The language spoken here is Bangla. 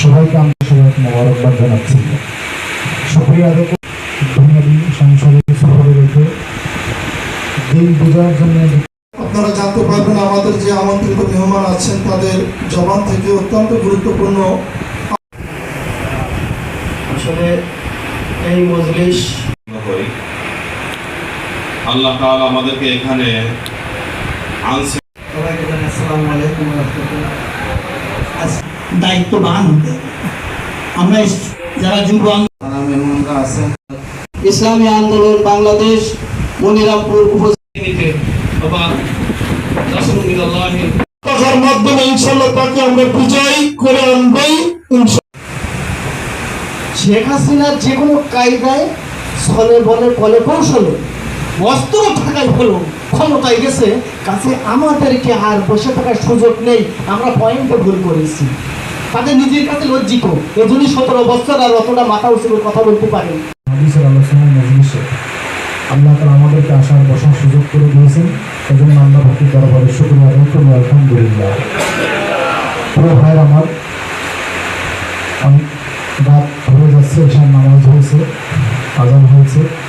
সবাইকে আমি সবাইকে মোবারকবাদ জানাচ্ছি। সুপ্রিয়া দেখো দুনিয়াবি সংসদে সফরে রেখে দিন বোঝার জন্য আপনারা জানতে পারবেন আমাদের যে আমন্ত্রিত মেহমান আছেন তাদের জবান থেকে অত্যন্ত গুরুত্বপূর্ণ। আসলে এই মজলিস করি। আল্লাহ তাআলা আমাদেরকে এখানে দায়িত্ববান হতে আমরা যারা যুব আছেন। ইসলামী আন্দোলন বাংলাদেশ মনিরামপুর উপস্থিতিতে বাবা কথার মাধ্যমে ইনশাল্লাহ তাকে আমরা বিজয় করে আনবই শেখ হাসিনা যে কোনো কায়দায় ছলে বলে কলে কৌশলে অস্ত্র থাকায় হলো। ক্ষমতায় গেছে, কাছে আমাদেরকে আর বসে থাকার সুযোগ নেই। আমরা পয়েন্টে ভুল করেছি। তাদের নিজের কাছে লজ্জিত। এজন্যই সতেরো বছর আর অতটা মাথা উচিত কথা বলতে পারে। হাদিসের আলোচনায় মজলিসে আল্লাহ তালা আমাদেরকে আসার, বসার সুযোগ করে দিয়েছেন। এজন্য আল্লাহ ভক্তি দরবারে শুক্রিয়া করি, আলহামদুলিল্লাহ। প্রিয় ভাইয়ের আমার অনেক রাত হয়ে যাচ্ছে এসব নামাজ হয়েছে, আজান হয়েছে।